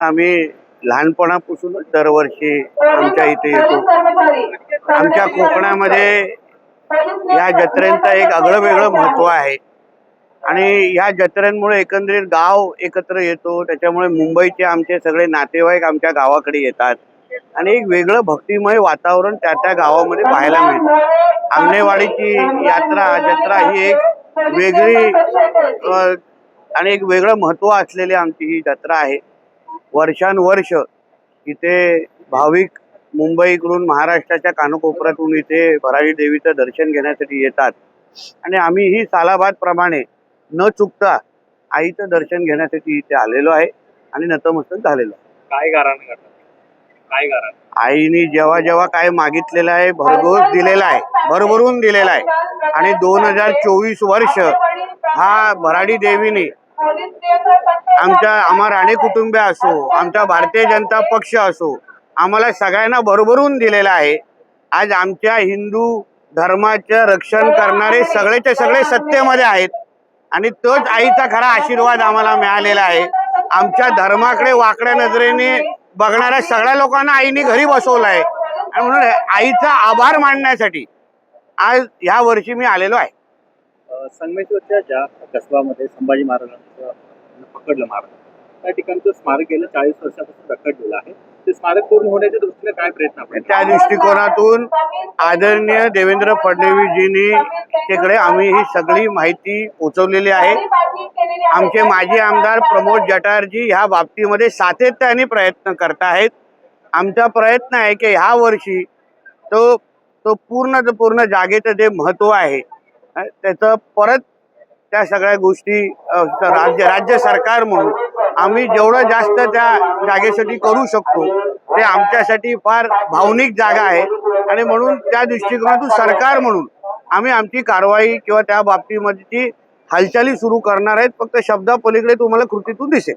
आम्ही लहानपणापासूनच दरवर्षी आमच्या इथे येतो. आमच्या कोकणामध्ये या जत्रेंचं एक आगळं वेगळं महत्त्व आहे. आणि या जत्रेंमुळे एकंदरीत गाव एकत्र येतो. त्याच्यामुळे मुंबईचे आमचे सगळे नातेवाईक आमच्या गावाकडे येतात. आणि एक वेगळं भक्तिमय वातावरण त्या त्या गावामध्ये पाहायला मिळतं. आंगणेवाडीची यात्रा जत्रा ही एक वेगळी आणि एक वेगळं महत्त्व असलेली आमची ही जत्रा आहे. वर्षानुवर्ष इथे भाविक मुंबईकडून महाराष्ट्राच्या कानकोपऱ्यातून इथे भरारी देवीचं दर्शन घेण्यासाठी येतात. आणि आम्हीही सालाबाद प्रमाणे न चुकता आईचं दर्शन घेण्यासाठी इथे आलेलो आहे आणि नतमस्तक झालेलो आहे. काय करतात काय गारण आईने जेव्हा जेव्हा काय मागितलेलं आहे भरघोस दिलेला आहे भरभरून दिलेला आहे. आणि दोन हजार चोवीस वर्ष हा भराडी देवीने आमच्या आम्हा राणे कुटुंब असो आमचा भारतीय जनता पक्ष असो आम्हाला सगळ्यांना भरभरून दिलेला आहे. आज आमच्या हिंदू धर्माचं रक्षण करणारे सगळेचे सगळे सत्तेमध्ये आहेत आणि तोच आईचा खरा आशीर्वाद आम्हाला मिळालेला आहे. आमच्या धर्माकडे वाकड्या नजरेने बघणाऱ्या सगळ्या लोकांना आईने घरी बसवलं आहे. आणि म्हणून आईचा आभार मानण्यासाठी आज ह्या वर्षी मी आलेलो आहे. संगमेश्वरच्या ज्या कसबामध्ये संभाजी महाराजांचं पकडलं महाराज त्या ठिकाणचं स्मारक गेलं चाळीस वर्षापासून रखडलेलं आहे. ते स्मारक पूर्ण होण्याच्या दृष्टीने काय प्रयत्न आपण त्या दृष्टिकोनातून आदरणीय देवेंद्र फडणवीसजींनी तिकडे आम्ही ही सगळी माहिती पोचवलेली आहे. आमचे माजी आमदार प्रमोद जटारजी ह्या बाबतीमध्ये सातत्याने प्रयत्न करत आहेत. आमचा प्रयत्न आहे की ह्या वर्षी तो तो पूर्ण पूर्ण जागेचं जे महत्त्व आहे त्याचं परत त्या सगळ्या गोष्टी राज्य राज्य सरकार म्हणून आम्ही जेवढं जास्त त्या जागेसाठी करू शकतो ते आमच्यासाठी फार भावनिक जागा आहे. आणि म्हणून त्या दृष्टिकोनातून सरकार म्हणून आम्ही आमची कारवाई किंवा त्या बाबतीमध्ये हालचाली सुरू करणार आहेत. फक्त शब्दापलीकडे तुम्हाला कृतीतून दिसेल.